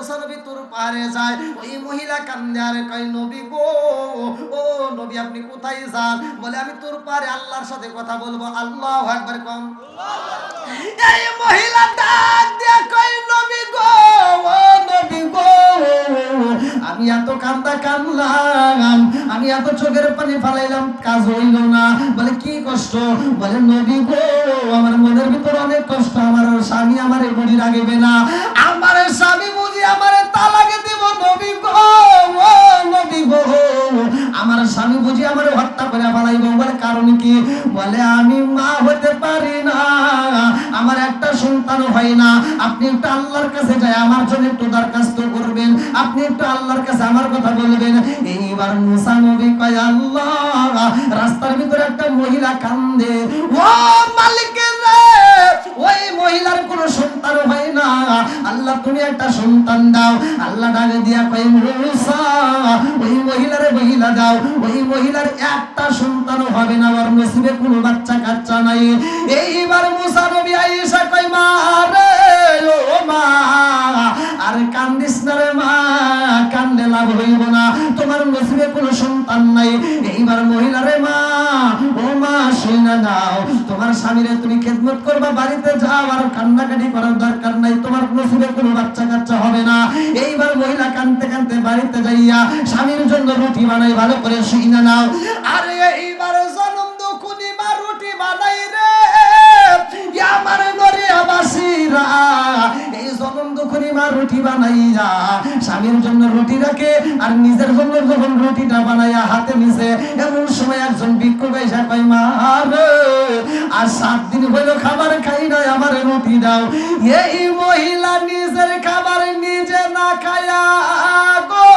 মুসা নবী তোর পারে যায়। ওই মহিলা কান্দে, আর কয় নবী গো? ও নবী, আপনি কোথায় যান? বলে, আমি তোর পারে আল্লাহর সাথে কথা বলব। আল্লাহ একবার কম। এই মহিলা ডাক দিয়া কই নবী গো, ও নবী গো, আমি এত কান্দা কান্দলাম আমি এত চোখের পানি ফালাইলাম, কাজ হইল না। বলে, কি কষ্ট? বলে, নবী গো, আমার মনের ভিতর অনেক কষ্ট, আমার স্বামী আমার বুঝি রাখবে না। আমার স্বামী আমার স্বামী বুঝি আমার হত্যা করে বলে কারণ কি? বলে, আমি মা হতে পারি না, আমার একটা সন্তান হয় না। আপনি একটু আল্লাহর কাছে আমার জন্য একটু দরখাস্ত করবেন। আপনি একটু আল্লাহর কাছে আমার কথা বলবেন। এইবার মুসা নবী কয়, আল্লাহ, রাস্তার ভিতরে একটা মহিলা কান্দে। ও মালিকের আল্লাহ তুমি একটা সন্তান দাও। আল্লাহ ডাকে দিয়া কয় ওই মহিলারে মহিলা দাও। ওই মহিলার একটা সন্তান হবে না, ওর নসিবে কোনো বাচ্চা কাচ্চা নাই। এইবার মুসা নবী আয়েশা কয়, মা রে, ও মা, আরে কান্দিস না রে মা, কান্দে লাভ হইব না। তোমার নসিবে কোনো সন্তান নাই। এইবার মহিলা রে মা শুনা নাও, তোমার স্বামীরে তুমি খেদমত করবা, বাড়িতে যাও, আর কান্নাকাটি করার দরকার নাই, তোমার নসিবে কোনো বাচ্চা কাচ্চা হবে না। এইবার মহিলা কানতে কানতে বাড়িতে যাইয়া স্বামীর জন্য রুটি বানাই, ভালো করে শুইনা নাও। আরে এইবার জনম দুখুনি রুটি বানাই রে। বানাইয়া জন্য রুটি রাখে আর নিজের জন্য যখন রুটিটা বানাইয়া হাতে নিছে, এমন সময় একজন এসে কয় মা আর সাত দিন হইল খাবার খাই নাই, আমার রুটি দাও। এই মহিলা নিজের খাবার নিজে না খায়া গো।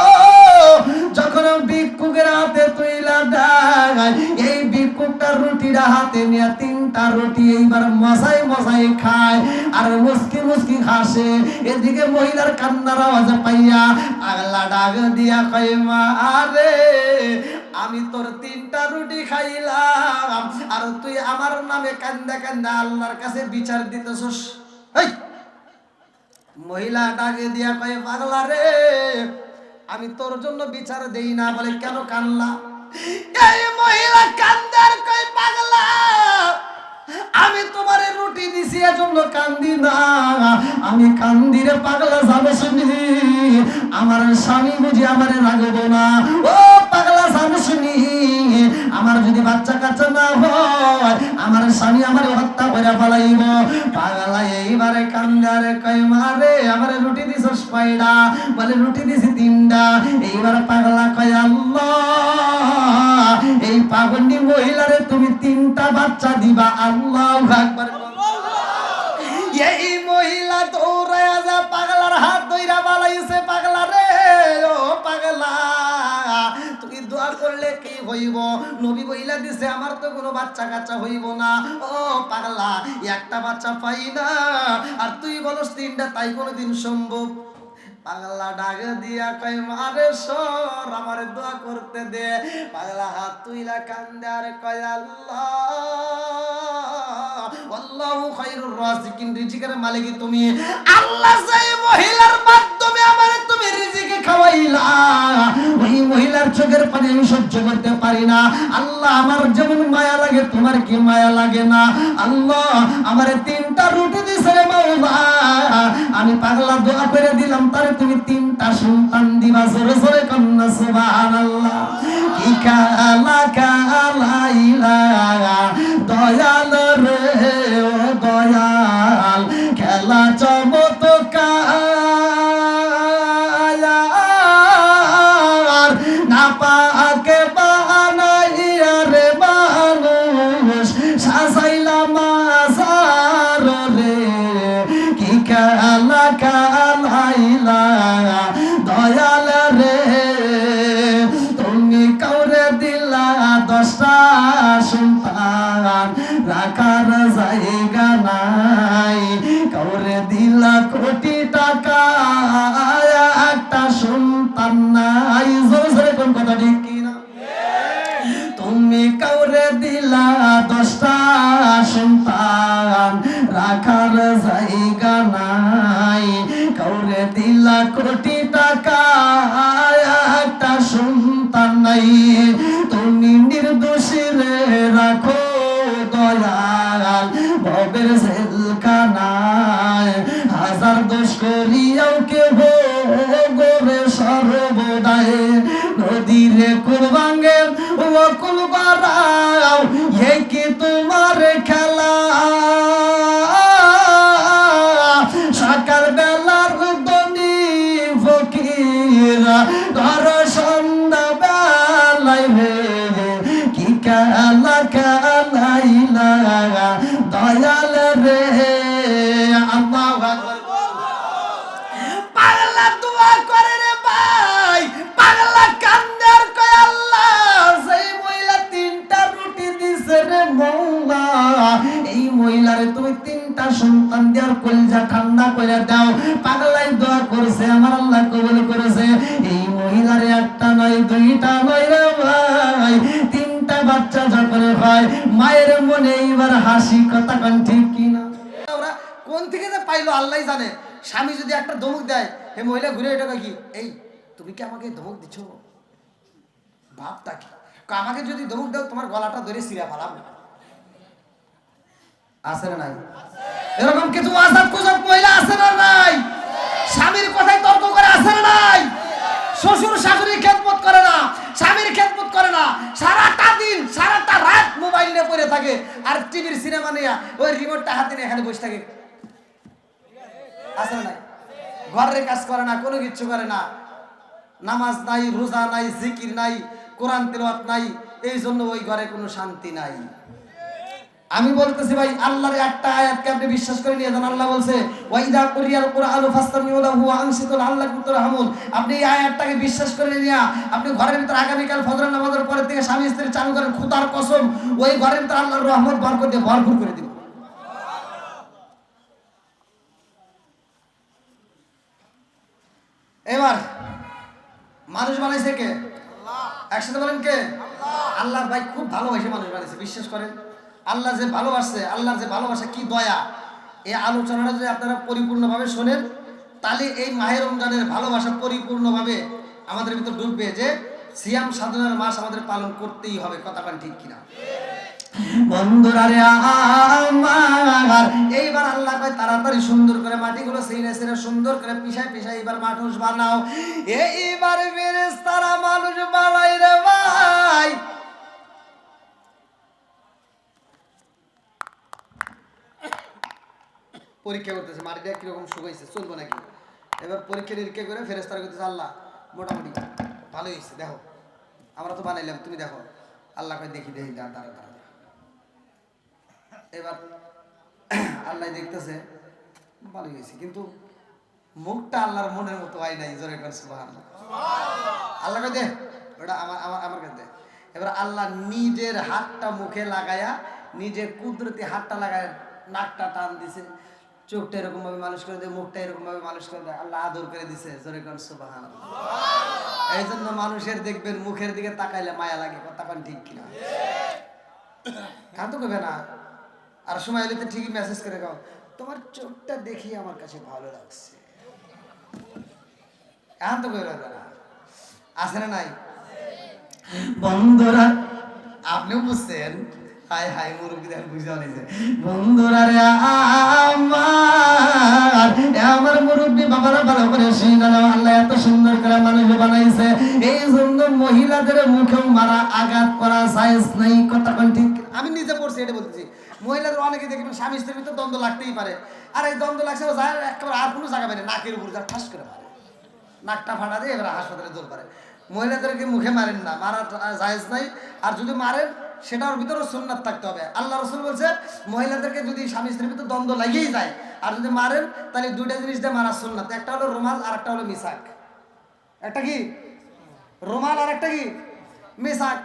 যখন ভিক্ষুকের হাতে তুইলা দেয়, এই ভিক্ষুকটার রুটিটা হাতে নিয়ে তিনটা রুটি এইবার মশাই মশাই খায়। আর মুসকি মুসকি হাসে। এদিকে মহিলার কান্নার আওয়াজ পাইয়া আগলা ডাক দিয়া কয়, মা আরে আমি তোর তিনটা রুটি খাইলাম, আর তুই আমার নামে কান্দা কান্দা আল্লাহর কাছে বিচার দিতেছস। মহিলা ডাকে দিয়া কয়, পাগলা রে, আমি তোর জন্য বিচার দেই না। বলে, কেন কানলা এই মহিলা কান্দার কয়, পাগলা, আমি তোমার রুটি দিছি, এজন্য কান্দি না। আমি কান্দি রে, পাগলা যাবে শুনি আমার স্বামী বুঝি আমারে রাখব না। ও পাগলা যাবে শুনি আমার যদি বাচ্চা কাচ্চা না হয়, আমার স্বামী আমার হত্যা করে ফেলাইব। পাগলা, এইবারে কান্দারে কই মারে আমার রুটি দিছস কয়টা বলে, রুটি দিছি তিনটা এইবার পাগলা কয়, আল্লাহ, এই পাগন্ডি মহিলারে তুমি তিনটা বাচ্চা দিবা। আল্লাহ আকবার। এই মহিলা দৌড়ায়া যা পাগলার হাত ধইরা বালাইছে, পাগলা রে, ও পাগলা। তুই দোয়া করলে কি হইব? নবী বইলা দিছে, আমার তো কোনো বাচ্চা কাচ্চা হইব না। ও পাগলা, একটা বাচ্চা পাই না। আর তুই বলস তিনটা, তাই কোনোদিন সম্ভব? পাগলা ডাক দিয়া কই মারে সর, আমার দোয়া করতে দে। পাগলা হাত তুইলা কান্দে আর কয়, আল্লাহ, আল্লাহু খায়রুর রাজিকিন, রিজিকের মালিক তুমি। আল্লাহ সেই মহিলার মাধ্যমে আমারে তুমি রিজিকে খাওয়াইলা। মহিলার চোখের পানি আমি সহ্য করতে পারি না। আল্লাহ, আমার যেমন মায়া লাগে, তোমার কি মায়া লাগে না? আল্লাহ, আমারে তিনটা রুটি দিছে আমি পাগলা দোয়া করে দিলাম, তারে তুমি তিনটা সন্তান দিবা। জোরে জোরে কন্যা, সুবহানাল্লাহ। কি কালা কালাইলা দয়াল রে। রাখা যদি একটা ধমক দেয়, হে মহিলা ঘুরে এটা কি? এই, তুমি কি আমাকে ধমক দিচ্ছ ভাবটা তাকে আমাকে যদি ধমক দাও, তোমার গলাটা ধরে সিরা ফেলাম। আছে না নাই? এরকম কিছু আজাদ কুজব মহিলা আছে না নাই? স্বামীর কথায় তর্ক করে আছে না নাই? শ্বশুর শাশুড়ি খেদমত করে না, স্বামীর খেদমত করে না। সারাটা দিন, সারাটা রাত মোবাইল নিয়ে পড়ে থাকে আর টিভির সিনেমা নিয়ে ওই রিমোটটা হাতে নিয়ে এখানে বসে থাকে। আছে না নাই? ঘরের কাজ করে না, কোনো কিচ্ছু করে না। নামাজ নাই, রোজা নাই, জিকির নাই, কোরআন তেলাওয়াত নাই, এই জন্য ওই ঘরে কোনো শান্তি নাই। আমি বলতেছি ভাই, আল্লাহর একটা আয়াতকে আপনি বিশ্বাস করে নিয়ে যান। আল্লাহ বলছে, ওয়াইদা কুরিয়াল কুরআনু ফাস্তামিউ লাহু ওয়া আনসিতু লাআল্লাকুম তুরহামুন। আপনি এই আয়াতটাকে বিশ্বাস করে নিয়ে, আপনি ঘরের ভিতর আগামীকাল ফজর নামাজের পরে থেকে স্বামী স্ত্রী চালু করেন খুদার কসম, ওই ঘরের ভিতর আল্লাহর রহমত, বরকত দিয়ে ভরপুর করে দিবেন এবার মানুষ বানাইছে কে? একসাথে বলেন কে? আল্লাহ। ভাই খুব ভালোবাসে মানুষ বানাইছে বিশ্বাস করেন। আল্লাহ যে ভালোবাসছে আল্লাহর যে ভালোবাসা কি দয়া। এই আলোচনাটা যদি আপনারা পরিপূর্ণভাবে শোনেন তাহলে এই মাহের রমজানের ভালোবাসা পরিপূর্ণভাবে আমাদের ভিতর ঢুকবে যে সিয়াম সাধনার মাস আমাদের পালন করতেই হবে কথা পান ঠিক কিনা? আমার। এইবার আল্লাহ কয়, তাড়াতাড়ি সুন্দর করে মাটিগুলো সেইনে সেইনে সুন্দর করে এবার মানুষ বানাও। এইবার বেরেস তারা মানুষ বানাই রে ভাই। পরীক্ষা করতেছে মাটিটা কীরকম শুকাইছে, চলবো নাকি? এবার পরীক্ষা নিরীক্ষা করে ফেরেস্তারা করতেছে আল্লাহ, মোটামুটি ভালোই হয়েছে দেখো। আমরা তো বানাইলাম, তুমি দেখো। আল্লাহ কয়, দেখি দেখি দাঁড়া দাঁড়া এবার আল্লাহ দেখতেছে ভালো হয়েছে। কিন্তু মুখটা আল্লাহর মনের মতো হয় নাই জোরে করে সুবহানাল্লাহ। আল্লাহ কয় দে ওটা আমার আমার আমার কাছে দে। এবার আল্লাহ নিজের হাতটা মুখে লাগায়া নিজের কুদরতি হাতটা লাগায় নাকটা টান দিছে। চোখটা এরকম ভাবে মানুষ করে দেয় মুখটা এরকম ভাবে মানুষ করে দেয় আল্লাহ আদর করে দিছে জোরে কর সুবহানাল্লাহ। এই জন্য মানুষের দেখবেন মুখের দিকে তাকাইলে মায়া লাগে কথা ঠিক কিনা। কাঁদো করবে না। আর সময় এলে তো ঠিকই মেসেজ করে গাও তোমার চোখটা দেখি আমার কাছে ভালো লাগছে। এখন তো করে না। আছে না নাই? বন্ধুরা, আপনিও বুঝছেন? হাই হাই মুরব্বী দেখেন বুঝতে পারছে বন্ধুরা রে আমার আমার মুরব্বী বাবারা ভালো করে শুনালো আল্লাহ এত সুন্দর করে মানুষ বানাইছে। এই জন্য মহিলাদের মুখেও মারা আঘাত করা সাইজ নাই। কথা ঠিক? আমি নিজে পড়ছি, এটা বলতেছি। মহিলাদের অনেকে দেখবেন স্বামী স্ত্রীর ভিতরে দ্বন্দ্ব লাগতেই পারে। আর এই দ্বন্দ্ব লাগছে যায় একেবারে আর কোনো জায়গা না নাকের উপর যা ঠাস করে মারে। নাকটা ফাটা দিয়ে এবার হাসপাতালে দৌড় পারে মহিলাদেরকে মুখে মারেন না মারা জায়েজ নাই। আর যদি মারেন সেটার ভিতরে সুন্নাত থাকতে হবে। আল্লাহ রসুল বলছে, মহিলাদেরকে যদি স্বামী স্ত্রীর ভিতরে দ্বন্দ্ব লাগিয়েই যায়, আর যদি মারেন, তাহলে দুইটা জিনিস দিয়ে মারা সুন্নাত। একটা হলো রুমাল, আর একটা হলো মিসাক। একটা কি? রুমাল আর একটা কি? মিসাক।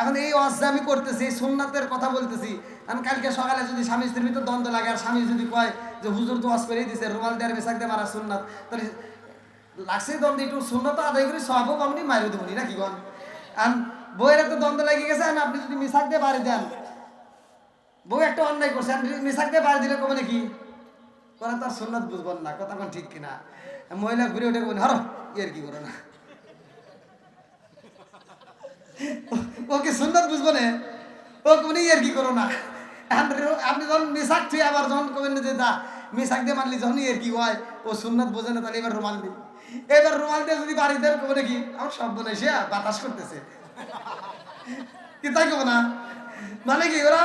এখন এই ওয়াজটা আমি করতেছি এই সুন্নাতের কথা বলতেছি আমি কালকে সকালে যদি স্বামী স্ত্রীর ভিতরে দ্বন্দ্ব লাগে, আর স্বামী যদি কয় যে হুজুর তো ওয়াজ করেই দিছে, রুমাল দিয়ে আর মিসাক দিয়ে মারা সুন্নাত, তাহলে লাগছে দ্বন্দ্ব, একটু সুন্নত আদায় করে সব আপনি মারিয়ে দেবনি নাকি গন আর বইয়ের তো দ্বন্দ্ব লেগে গেছে, আর আপনি যদি মিসাক দিয়ে বাড়ি দেন, বউ একটা অন্যায় করছে যদি মিসাক দিয়ে বাড়ি দিলে কবে নাকি? কোন তার সুন্নত বুঝবেন না, কথা কোন ঠিক কিনা? মহিলা ঘুরে উঠে বলি, হর এর কি করো না? ওকে সুন্দর বুঝব না। ও কোনি এর কি করো না? আপনি যখন মিশাক থুই আবার যখন কবেন যে দা মিশাক দিয়ে মানলি যখন এর কি হয়, ও সুন্নত বোঝে না, তাহলে এবার রুমাল দিই এবার রুমাল দিয়ে যদি বাড়িতে কবে নাকি, আমার সব বোন এসে বাতাস করতেছে। কি তাই কব না? মানে কি, ওরা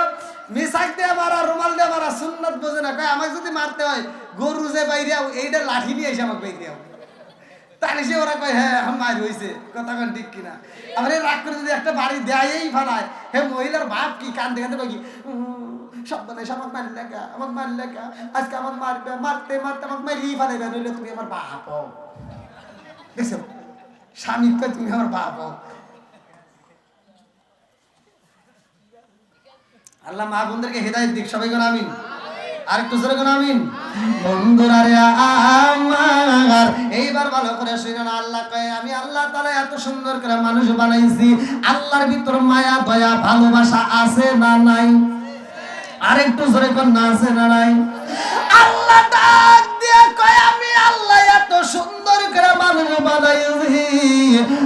মিশাক দিয়ে মারা, রুমাল দিয়ে মারা, সুন্নত বোঝে না। কয়, আমাকে যদি মারতে হয়, গরু যে বাইরে, এইটা লাঠি নিয়ে এসে আমাকে বাইরে তাহলে সে ওরা কয় হ্যাঁ মার হয়েছে কথা কন ঠিক কিনা? আবার রাগ করে যদি একটা বাড়ি দেয়ই ফালায়, হে মহিলার বাপ কি কান দেখাতে কয় আজকে মারবে, মারতে মারতে আমাকে নইলে তুমি আমার বাপ হও। দেখছ? স্বামী কয়, তুমি আমার বাপ হও। আল্লাহ মা বোনদেরকে হেদায়ত দিক, সবাই কোন আমিন। আরেকটু জোরে আমিন? বন্ধুরা এইবার ভালো করে আমি আল্লাহ এত সুন্দর করে মানুষ বানাইছি। আল্লাহর ভিতর মায়া, দয়া, ভালোবাসা আছে না নাই? আরেকটু জোরে কোন না আছে না নাই? আল্লাহ মানুষ বানাইছি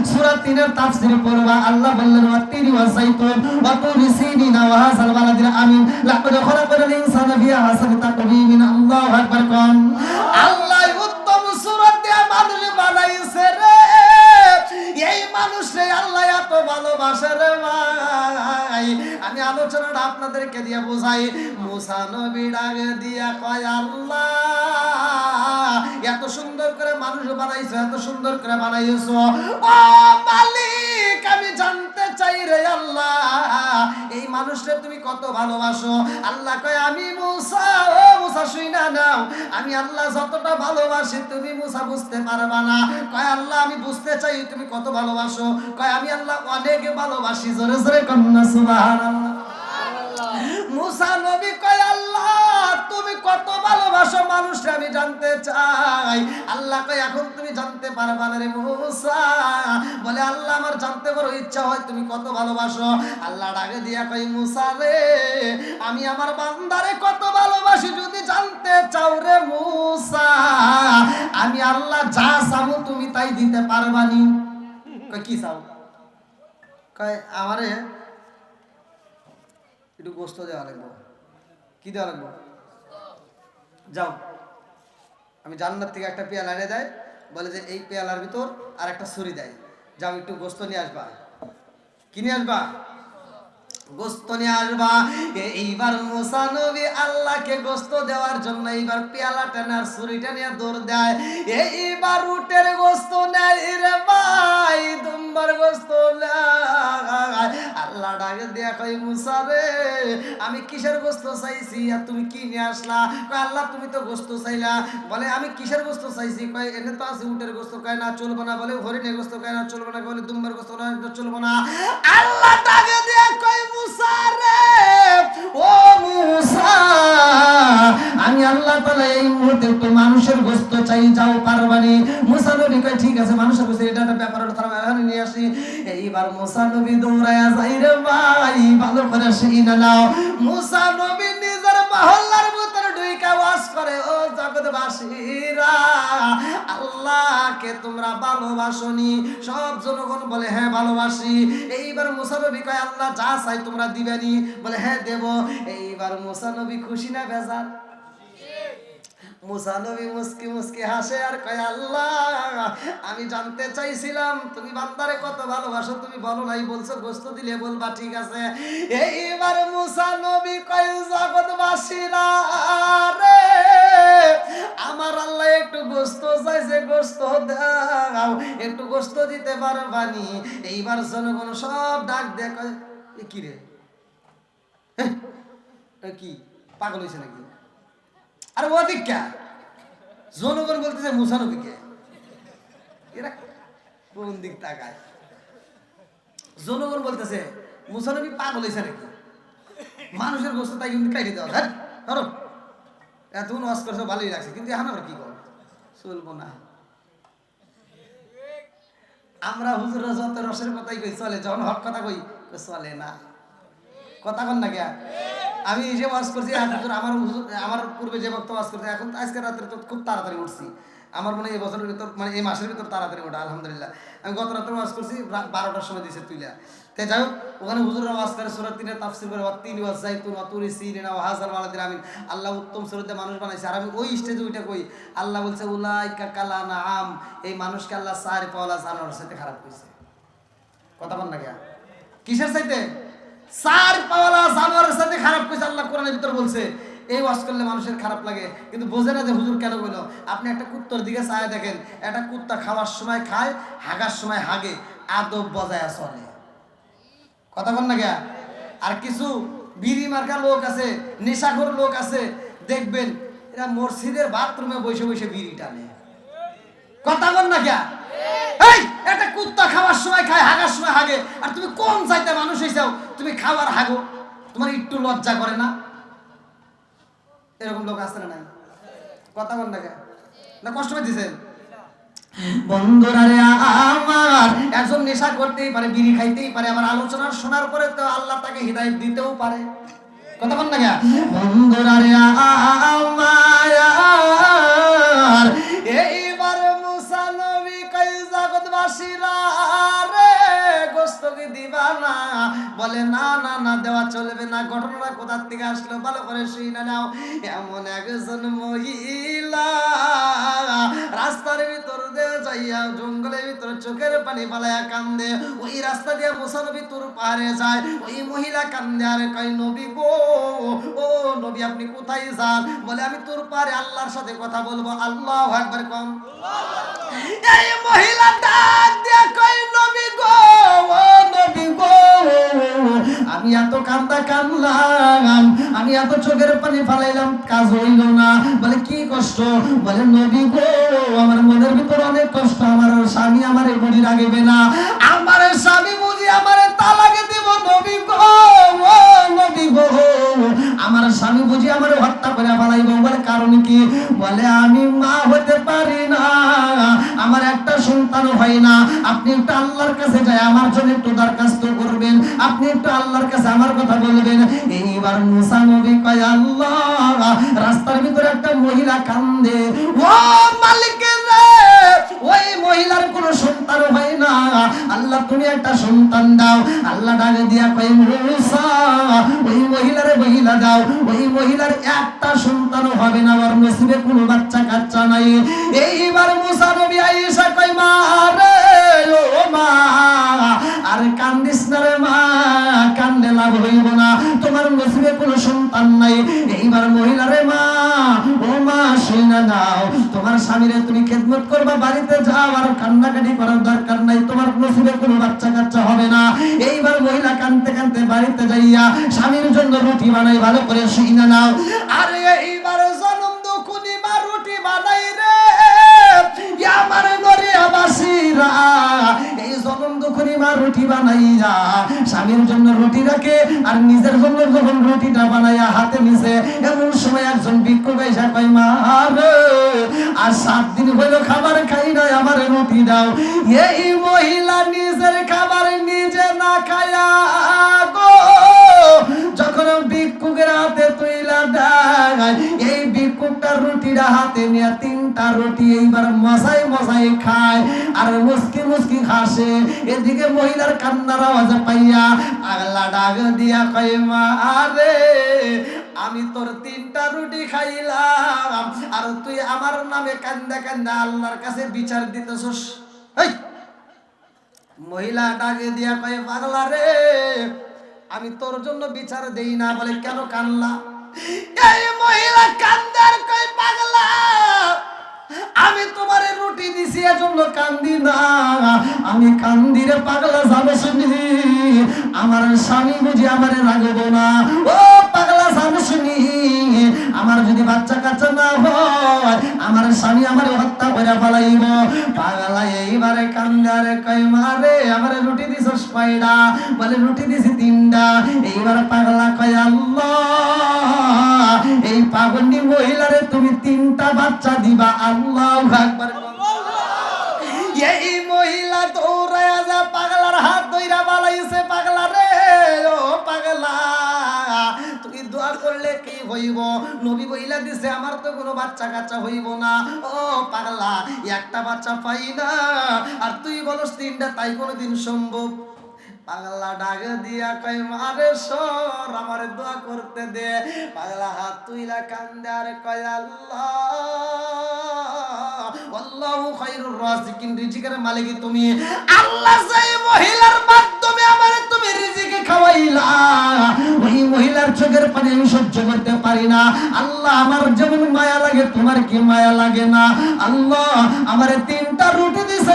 সূরা 3 এর তাফসীর পড়বা আল্লাহ বললেন ওয়া তিনি ওয়া যাইতুন ওয়া তুরি সিনিনা ওয়া হাসাল বালাদিন আমিন। লাকাদ খলাকাল ইনসানা ফি আহসানি তাকবীমিন। আল্লাহু আকবার কোন। আল্লাহ উত্তম সূরত দিয়ে মানুষ বানাইছে রে এই আল্লাহ এত ভালোবাসে রে ভাই। আমি আলোচনাটা আপনাদেরকে দিয়ে বোঝাই। মুসা দিয়া কয়, আল্লাহ, এত সুন্দর করে মানুষ বানাইছো, এত সুন্দর করে বানাইছো। ও মালিক, আমি জানতে চাই রে আল্লাহ, এই মানুষটা তুমি কত ভালোবাসো? আল্লাহ কয়, আমি মুসা, ও মুসা, শুই না, নাও। আমি আল্লাহ যতটা ভালোবাসি, তুমি মুসা বুঝতে পারবা না। কয়, আল্লাহ, আমি বুঝতে চাই তুমি কত ভালোবাসো? কয়, আমি আল্লাহ অনেক ভালোবাসি। জোরে জোরে কন্যা, সুবহানাল্লাহ। মুসা নবী কয়, আল্লাহ, তুমি কত ভালোবাসো মানুষকে, আমি জানতে চাই। আল্লাহ কয়, এখন তুমি জানতে পারবা না রে মুসা। বলে, আল্লাহ, আমার জানতে বড় ইচ্ছা হয় তুমি কত ভালোবাসো। আল্লাহ ডাকে দিয়া কই মুসা রে, আমি আমার বান্দারে কত ভালোবাসি যদি জানতে চাও রে মুসা। আমি আল্লাহ যা চাবো তুমি তাই দিতে পারবানি কি চাও? কয়, আমারে একটু গোস্ত দেওয়া লাগবো। কি দেওয়া লাগবো? যাও। আমি জান্নার থেকে একটা পেয়ালা এনে দেয়, বলে যে এই পেয়ালার ভিতর আর একটা ছুরি দেয়। যাও, একটু গোস্ত নিয়ে আসবা। কি নিয়ে আসবা? গোস্ত নিয়ে আসবা। এইবার মুসা নবী আল্লাহকে গোস্ত দেওয়ার জন্য এইবার পেয়ালা টেনার, ছুরিটা নিয়ে দৌড় দেয়। এইবার উটের গোস্ত নেয় রে ভাই গোস্ত আল্লাহ ডাকে মুসা রে, আমি কিসের গোস্ত চাইছি আর তুমি কি নিয়ে আসলা? আল্লাহ, তুমি তো গোস্ত চাইলা। বলে, আমি কিসের গোস্ত চাইছি? কয়, এনে তো আছে উটের গোস্ত। কয়, না, চলবো না। বলে, হরিণের গোস্ত। কয়, না, চলবো না। বলে, দুম্বার গোস্ত না চলবো না। আল্লাহ ডাকে দিয়া কই মুসা রে ও গোস্ত চাই, যাও পারবানি। মুসা নবী ঠিক আছে, মানুষের গোস্ত, এটা একটা নিয়ে আসি। এইবার মুসা নবী দৌড়ায়া ভাই, ভালো করে সেই না নাও। মুসা নবী মহল্লার ভিতরে ঢুইকা আওয়াজ করে, ও জগৎবাসীরা, আল্লাহকে তোমরা ভালোবাসনি। সব জনগণ বলে হ্যাঁ ভালোবাসি। এইবার মুসানবী কয়, আল্লাহ যা চাই তোমরা দিবেনি। বলে হ্যাঁ দেব। এইবার মুসানবী খুশি না, বেজার। মুসা নবী মুসকি মুসকি হাসে আর কয় আল্লাহ আমি জানতে চাইছিলাম তুমি বান্দারে কত ভালোবাসো তুমি বলো নাই বলছো গোস্ত দিলে বলবা ঠিক আছে। এইবার মুসা নবী কয় জগৎবাসীরা রে আমার আল্লাহ একটু গোস্ত চাইছে গোস্ত দাও একটু গোস্ত দিতে পারবানি। এইবার জনগণ সব ডাক কয়, কি রে? কি পাগল হয়েছে নাকি? আর ওদিক কে? জনগণ বলতেছে মুসানবীকে। এরা কোন দিক তাকায়? জনগণ বলতেছে, মুসানবী পাগল হয়েছে নাকি? মানুষের গোস্ত তাই কিন্তু কাইটে দেওয়া হ্যাঁ ধরো এতক্ষণ ওয়াজ করছে ভালোই লাগছে, কিন্তু এখন আবার কি করো চলবো না। আমরা হুজুরা যত রসের কথাই কই, চলে, যখন হট কথা কই চলে না। কথা কন না কে? আমি যে ওয়াজ করছি হুজুর আমার আমার পূর্বে যে বক্তব্য ওয়াজ করছে এখন আজকে রাত্রে তো খুব তাড়াতাড়ি উঠছি। আমার মনে এই বছরের ভিতর মানে এই মাসের ভিতর তাড়াতাড়ি ওটা আলহামদুলিল্লাহ। আমি গত রাত্রে ওয়াজ করছি বারোটার সময় দিছে তুইলা। তে যাই হোক, ওখানে হুজুর ওয়াজ করে সুরাত তিনের তাফসির করে তিন ওয়াজ জাইতুন ওয়া তুরি সিরিনা ওয়া হাজার ওয়ালাদিন আমিন। আল্লাহ উত্তম সুরতে মানুষ বানাইছে। আর আমি ওই স্টেজে ওইটা কই, আল্লাহ বলছে, উলাইকা কালা নাম এই মানুষকে আল্লাহ সারি পাওয়ালা জানোয়ার সাথে খারাপ কইছে। কথা বল না গিয়া কিসের চাইতে? সার পাওয়ালা জানোয়ারের সাথে খারাপ কইছে আল্লাহ কোরআনের ভিতর বলছে। এই ওয়াজ করলে মানুষের খারাপ লাগে। কিন্তু বোঝে না যে হুজুর কেন বলল? আপনি একটা কুত্তর দিকে চায় দেখেন একটা কুত্তা খাওয়ার সময় খায় হাগার সময় হাগে। আদব বজায় চলে কথা বল না গিয়া আর কিছু বিড়ি মার্কা লোক আছে নেশাখোর লোক আছে দেখবেন এরা মসজিদের বাথরুমে বসে বসে বিড়ি টানে। কথা বল না গিয়া এই একটা কুত্তা খাওয়ার সময় খায় হাগার সময় হাগে। আর তুমি কোন চাইতে মানুষ হইছাও? তুমি খাওয়ার হাগো, তোমার একটু লজ্জা করে না? এরকম লোক আছে না কথা বল না কষ্ট পাইতেছেন বন্ধুরা রে আমার, একজন নেশা করতেই পারে, বিড়ি খাইতেই পারে, আমার আলোচনা শোনার পরে তো আল্লাহ তাকে হৃদায়ত দিতেও পারে। কথা বল না বন্ধুরা রে আমার কি দিবা না। বলে, না না না, দেওয়া চলবে না। ঘটনাটা কোথার থেকে আসলো ভালো করে শুই না নাও। এমন একজন মহিলা রাস্তার ভিতর দিয়ে যাইয়া জঙ্গলের ভিতর চোখের পানি পালাইয়া কান্দে। ওই রাস্তা দিয়ে মুসানবী তোর পাহাড়ে যায়। ওই মহিলা কান্দে, আর কই নবী গো, ও নবী, আপনি কোথায় যান? বলে, আমি তোর পারে আল্লাহর সাথে কথা বলব। আল্লাহ একবার কম। এই মহিলা ডাক দিয়া কই আমি এত কান্দা কান্দলাম আমি এত চোখের পানি ফালাইলাম, কাজ হইল না। বলে, কি কষ্ট? বলে, নবী গো, আমার মনের ভিতর অনেক কষ্ট, আমার স্বামী আমার এই বডি লাগবে না। আমার স্বামী বুঝি আমার তালাকে দিব, নবী গো নবী গো। আমার স্বামী বুঝি আমার হত্যা করে ফেলাইব বলে কারণ কি? বলে, আমি মা হতে পারি না। আমার একটা সন্তান হয় না। আপনি একটু আল্লাহর কাছে যাই, আমার জন্য একটু দরখাস্ত করবেন। আপনি একটু আল্লাহর কাছে আমার কথা বলবেন। এইবার মুসা নবী কয়, আল্লাহ, রাস্তার ভিতরে একটা মহিলা কান্দে। ও মালিকের ওই মহিলার কোনো সন্তান হয় না। আল্লাহ, তুমি একটা সন্তান দাও। আল্লাহ ডাকে দিয়া কয়, মুসা, ওই মহিলার মহিলা ওই মহিলার একটা সন্তান হবে না, ওর নসিবে কোনো বাচ্চা কাচ্চা নাই। এইবার মুসা নবী আয়েশা কই মা রে, ও মা, আরে কান্দিস না রে মা, কান্দে লাভ হইব না, তোমার নসিবে কোনো সন্তান নাই। এইবার মহিলা রে মা না নাও। তোমার স্বামীরে তুমি খেদমত করবা, বাড়িতে যাও আর কান্নাকাটি করার দরকার নাই। তোমার নসিবে কোনো বাচ্চা কাচ্চা হবে না। এইবার মহিলা কানতে কানতে বাড়িতে যাইয়া স্বামীর জন্য রুটি বানাই, ভালো করে শুই না নাও। আরে এইবার আমার নরিয়াবাসীরা এই জনম দুখুনি মা রুটি বানাইয়া, স্বামীর জন্য রুটি রাখে আর নিজের জন্য যখন রুটিটা বানাইয়া হাতে নিছে, এমন সময় একজন ভিক্ষুক এসে কয়, মা আর সাত দিন হইল খাবার খাই নাই, আমার রুটি দাও। এই মহিলা নিজের খাবার নিজে না খায়া গো রুটিটা হাতে নিয়ে তিনটা রুটি এইবার মশাই মশাই খায়। আর মুসকি মুসকি হাসে। এদিকে মহিলার কান্নার আওয়াজ পাইয়া আগলা ডাক দিয়া কয়, মা, আরে, আমি তোর তিনটা রুটি খাইলাম। আর তুই আমার নামে কান্দা কান্দা আল্লাহর কাছে বিচার দিতেছস। মহিলা ডাকে দিয়া কয়ে, পাগলা রে, আমি তোর জন্য বিচার দেই না। বলে, কেন কানলা এই মহিলা কান্দার কই পাগলা? আমি তোমারে রুটি দিছি, এজন্য কান্দি না। আমি কান্দিরে পাগলা যাবে শুনি। আমার স্বামী বুঝি আমারে রাগব না। ও পাগলা যাবে শুনি। আমার যদি বাচ্চা কাচ্চা না হয় আমার স্বামী আমার হত্যা করে ফেলাইব। পাগলা, এইবারে কান্দারে কই মারে আমারে রুটি দিছস কয়টা বলে, রুটি দিছি তিনটা এইবার পাগলা কয়, আল্লাহ, এই পাগন্ডি মহিলারে তুমি তিনটা বাচ্চা দিবা। আল্লাহ একবার এই মহিলা দৌড়ায় যা পাগলার হাত ধইরা বালাইছে, পাগলা রে, ও পাগলা। তুই দোয়া করলে কি হইব? নবী বইলা দিছে, আমার তো কোনো বাচ্চা কাচ্চা হইব না। ও পাগলা, একটা বাচ্চা পাই না। আর তুই বলস তিনটা, তাই কোনোদিন সম্ভব? পাগলা ডাক দিয়া কই মারে সর, আমারে দোয়া করতে দে। পাগলা হাত তুইলা কান্দে আর কয়, আল্লাহ, আল্লাহু খায়রুর রাজিকিন, রিজিকের মালিক তুমি। আল্লাহ সেই মহিলার মাধ্যমে আমারে তুমি রিজিকে খাওয়াইলা। পানি আমি সহ্য করতে পারি না। আল্লাহ, আমার যেমন মায়া লাগে, তোমার কি মায়া লাগে না? আল্লাহ, আমারে তিনটা রুটি দিছে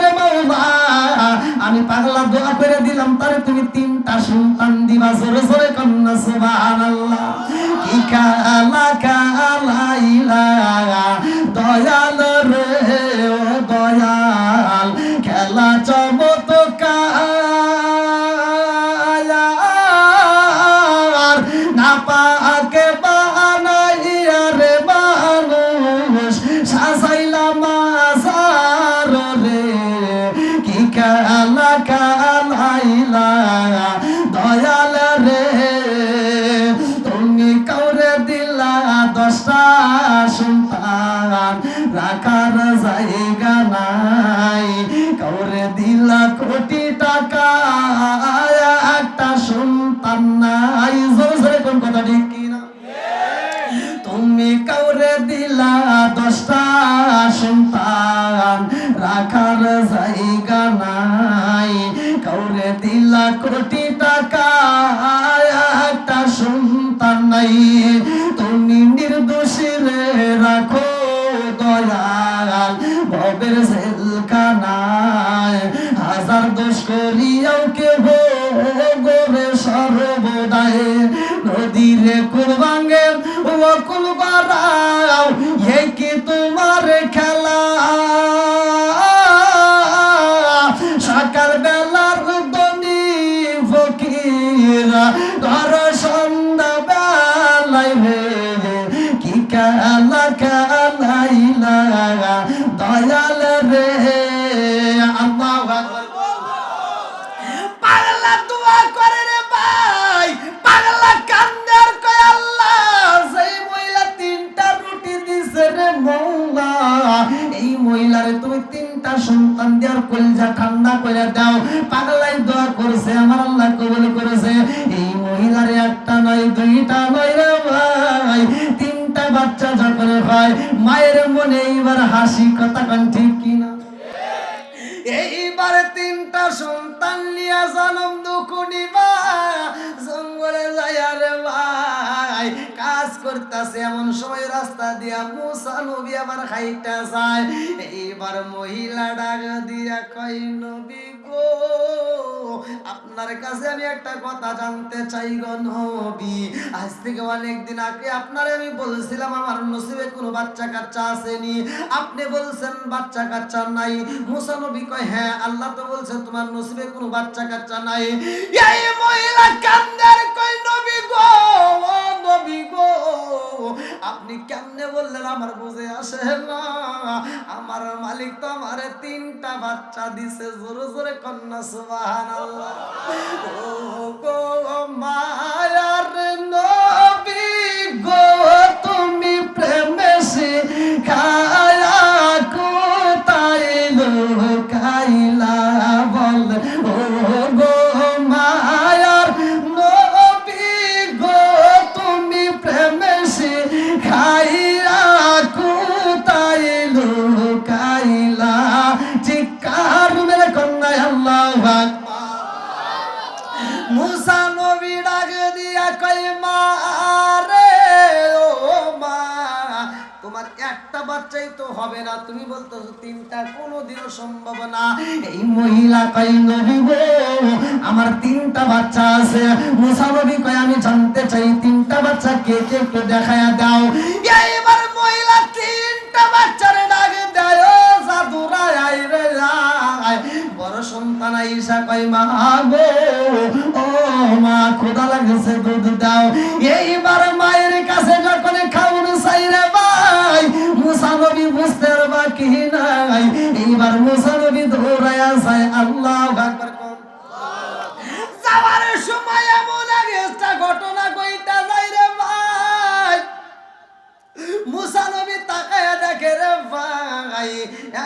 আমি পাগলা দোয়া করে দিলাম, তারে তুমি তিনটা সন্তান দিবা। জোরে জোরে কন্যা, সুবহানাল্লাহ। কি কালা কালা ইলা দয়াল রে। দয়াল রে। পাগলা দোয়া করে রে ভাই, পাগলা কান্দার কয় আল্লাহ, সেই মহিলা তিনটা রুটি দিছে রে মৌলা। এই মহিলারে তুমি তিনটা সন্তান দেওয়ার কলজা ঠান্ডা করে দাও। পাগলাই দোয়া করেছে, আমার আল্লাহ কবুল করেছে। মায়ের মনে এইবার হাসি কথা কান ঠিক কিনা? এইবার তিনটা সন্তান নিয়ে জনম দুঃখ নিবা, জঙ্গলে যায় রে ভাই কাজ করতেছে এমন সময় রাস্তা দিয়া মুসা নবী আবার খাইটা যায়। মহিলা ডাক দিয়া কই নবী গো, আপনার কাছে আমি একটা কথা জানতে চাই গো নবী। আজ থেকে অনেক দিন আগে আপনারে আমি বলছিলাম, আমার নসিবে কোনো বাচ্চা কাচ্চা আসেনি। আপনি বলছেন বাচ্চা কাচ্চা নাই। মুসা নবী কয় হ্যাঁ আল্লাহ তো বলছে, তোমার নসিবে কোনো বাচ্চা কাচ্চা নাই। এই মহিলা কান্দার আপনি কেমনে বললেন, আমার বুঝে আসে না। আমার মালিক তো আমার তিনটা বাচ্চা দিছে, জোরে জোরে কন্যা সুবাহ ও গো মায়ার মুসা নবী ডাক দিয়া কই মা রে, ও মা, তোমার একটা বাচ্চাই তো হবে না। তুমি বলতেছো, তিনটা কোনোদিনও সম্ভব না। এই মহিলা কই নবী গো, আমার তিনটা বাচ্চা আছে। মুসা নবী কই আমি জানতে চাই, তিনটা বাচ্চা কে কে একটু দেখায়া দাও। সন্তান আইসা কই মা গো ও মা খোদা লাগছে দুধ দাও এইবার ভাই,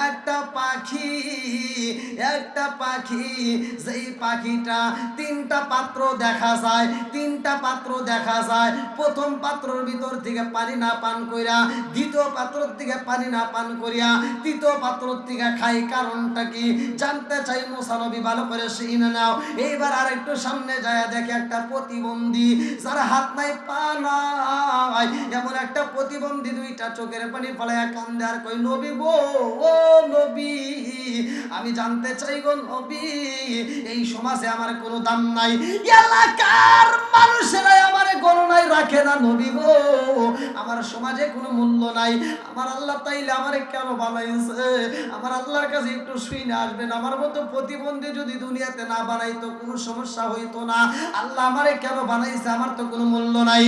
একটা পাখি একটা পাখি, যেই পাখিটা তিনটা পাত্র দেখা যায়, তিনটা পাত্র দেখা যায়। প্রথম পাত্রর ভিতর থেকে পানি না পান করিয়া দ্বিতীয় পাত্রর থেকে পানি না পান করিয়া, তৃতীয় পাত্রর থেকে খাই। কারণটা কি? জানতে চাই মোসানবী, ভালো করে শিখে নাও। এইবার আর একটু সামনে যায় দেখে একটা প্রতিবন্ধী, যার হাত নাই, পা নাই। এমন একটা প্রতিবন্ধী দুইটা চোখের পানি ফলাইয়া কান্দে আর কই নবী গো, ও নবী, আমি জানতে চাই গো নবী, এই সমাজে আমার কোনো দাম নাই। এলাকার মানুষেরাই আমার গণনায় রাখে না নবী গো। আমার সমাজে কোনো মূল্য নাই। আমার আল্লাহ তাইলে আমারে কেন বানাইছে? আমার আল্লাহর কাছে একটু শুনে আসবেন। আমার মতো প্রতিবন্ধী যদি দুনিয়াতে না বানাইতো, কোনো সমস্যা হইতো না। আল্লাহ আমারে কেন বানাইছে? আমার তো কোনো মূল্য নাই।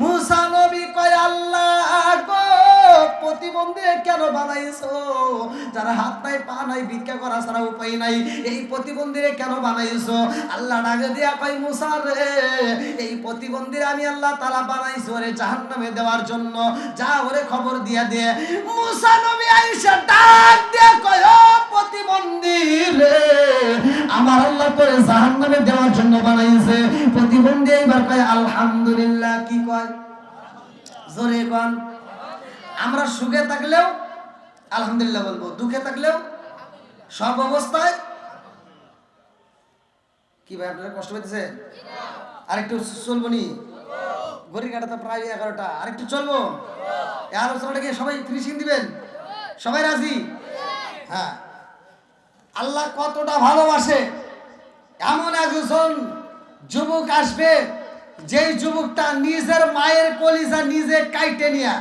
মুসা নবী কয়, আল্লাহ কেন বানাইছো? যারা হাত নাই, পা নাই, ভিক্ষা করা ছাড়া উপায় নাই, এই প্রতিবন্ধীরে কেন বানাইছো? আল্লাহ ডাকে দিয়া কয়, মুসা রে, এই প্রতিবন্ধীর আমি আল্লাহ তালা বানাইছি ওরে জাহান নামে দেওয়ার জন্য। যা ওরে খবর দিয়া দে। মুসা নবী আইসা ডাক দিয়ে কয়, "ও প্রতিবন্ধী রে আমার আল্লাহ করে জাহান নামে দেওয়ার জন্য বানাইছে। প্রতিবন্ধী এইবার কয়, আলহামদুলিল্লাহ। কি কয়? জোরে কন। আমরা সুখে থাকলেও আলহামদুলিল্লাহ বলব। দুঃখে থাকলেও সব অবস্থায় কি ভাই আপনারা কষ্ট পেতেছে আরেকটু চলবো নি? ঘড়ি কাটা তো প্রায় এগারোটা। আরেকটু চলবো? এই আলোচনাটাকে সবাই ফিনিশিং দিবেন? সবাই রাজি? হ্যাঁ। আল্লাহ কতটা ভালোবাসে। এমন একজন যুবক আসবে, যেই যুবকটা নিজের মায়ের কলিজা নিজে কাইটে নিয়া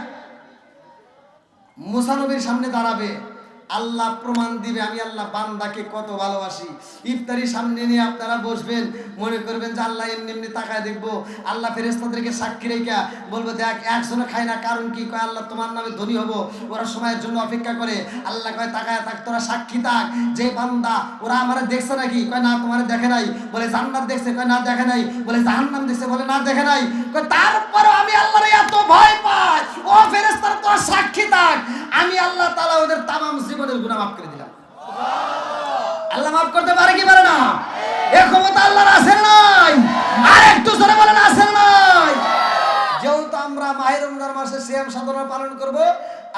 মুসানবীর সামনে দাঁড়াবে। আল্লাহ প্রমাণ দিবে, আমি আল্লাহ বান্দাকে কত ভালোবাসি। ইফতারি সামনে নিয়ে আপনারা বসবেন, মনে করবেন যে আল্লাহ এমনি এমনি তাকায় দেখব। আল্লাহ ফেরেস্তাদেরকে সাক্ষী রেখা বলব, দেখ একজনে খায় না, কারণ কি? কয়, আল্লাহ তোমার নামে ধনী হব, ওরা সময়ের জন্য অপেক্ষা করে। আল্লাহ কয়, তাকায় থাক, তোরা সাক্ষী থাক, যে বান্দা, ওরা আমার দেখছে নাকি? কয়, না, তোমার দেখে নাই। বলে, জান্নাত দেখছে। কয়, না, দেখে নাই। বলে, জাহান্নাম দেখছে। বলে, না, দেখে নাই। কয়, তারপরও আমি আল্লাহর এত ভয় পাই। ও ফেরেস্তারা তোরা সাক্ষী থাক। আমি আল্লাহ তাআলা ওদের তামাম জীবনের গুণা মাফ করে দিলাম। আল্লাহ মাফ করতে পারে কি পারে না? এ ক্ষমতা আল্লাহর আছে নাই। আর একটু জোরে বলেন আছে নাই। যেহেতু আমরা মাহের রমজান মাসে সিয়াম সাধনা পালন করব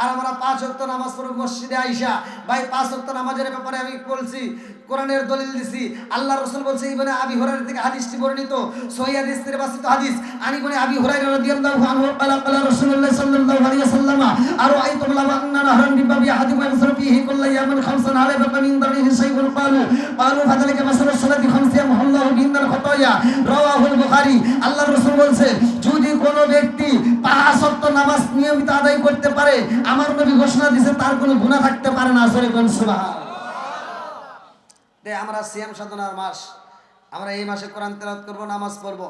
আর আমরা পাঁচ ওয়াক্ত নামাজ পড়ব মসজিদে আইসা ভাই পাঁচ ওয়াক্ত নামাজের ব্যাপারে আমি বলছি কোরআনের দলিল দিছি আল্লাহ রসুল বলছে ইবনে আবি হুরায়রা থেকে হাদিসটি বর্ণিত সহিহ হাদিস থেকে বাসিত হাদিস আনি বনে আবি হুরায়রা রাদিয়াল্লাহু আনহু قال قال رسول الله صلى الله عليه وسلم ارايتم لو ان نهرا بباب احدكم يغسل فيه كل يوم خمسا على باب من ضره شيء قالوا قالوا فذلك مثل الصلاه خمس يمحو الله بهن الخطايا رواه البخاري আল্লাহ রসুল বলছে যদি কোনো ব্যক্তি পাঁচ ওয়াক্ত নামাজ নিয়মিত আদায় করতে পারে আমার নবী ঘোষণা দিছে, তার কোনো গুণা থাকতে পারে না আসলে কোন সুবাহ দে, আমরা সিয়াম সাধনার মাস। আমরা এই মাসে কোরআন তেলাওয়াত করব, নামাজ পড়ব।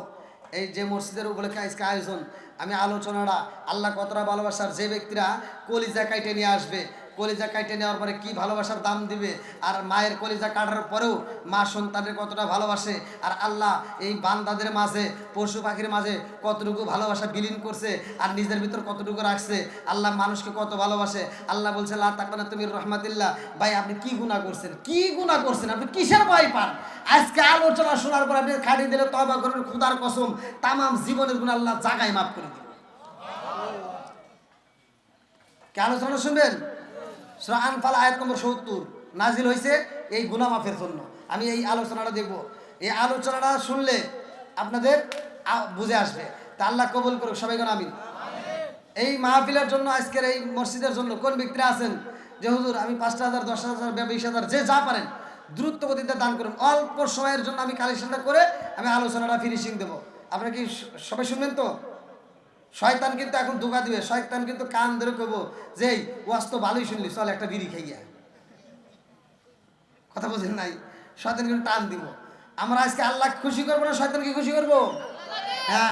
এই যে মসজিদের উপলক্ষে আজকে আয়োজন, আমি আলোচনাটা আল্লাহ কতটা ভালোবাসার, যে ব্যক্তিরা কলিজা কাইটে নিয়ে আসবে কলিজা কাইটে নেওয়ার পরে কি ভালোবাসার দাম দিবে? আর মায়ের কলিজা কাটার পরেও মা সন্তানের কতটা ভালোবাসে? আর আল্লাহ এই বান্দাদের মাঝে, পশু পাখির মাঝে কতটুকু ভালোবাসা বিলীন করছে আর নিজের ভিতর কতটুকু রাখছে? আল্লাহ মানুষকে কত ভালোবাসে? আল্লাহ বলছে, লা তাকানা তুমি রহমাতিল্লাহ। ভাই, আপনি কি গুণা করছেন? কি গুণা করছেন? আপনি কিসের ভয় পান? আজকে আলোচনা শোনার পর আপনি খাটি দিলে তবা করবেন খুদার কসম, তামাম জীবনের গুণ আল্লাহ জাগায় মাফ করে দিবে কে আলোচনা শুনবেন? সুরা আনফাল আয়াত নম্বর সত্তর নাজিল হয়েছে এই গুনাহ মাফের জন্য। আমি এই আলোচনাটা দেখব। এই আলোচনাটা শুনলে আপনাদের বুঝে আসবে। তা আল্লাহ কবুল করুক সবাই কোন আমিন। এই মাহফিলের জন্য আজকের এই মসজিদের জন্য কোন ব্যক্তিরা আছেন? যে হুজুর আমি পাঁচটা হাজার দশ হাজার বা বিশ হাজার যে যা পারেন দ্রুত গতিতে দান করুন। অল্প সময়ের জন্য আমি কালেকশনটা করে আমি আলোচনাটা ফিনিশিং দেবো। আপনারা কি সবাই শুনবেন তো? শয়তান কিন্তু এখন ধোকা দিবে। শয়তান কিন্তু কান ধরে কব যে ওয়াস্ত তো ভালোই শুনলি, চল একটা বিড়ি খাইয়া কথা বুঝেন নাই? শয়তান কিন্তু টান দিব। আমরা আজকে আল্লাহ খুশি করব না শয়তানকে খুশি করব? হ্যাঁ।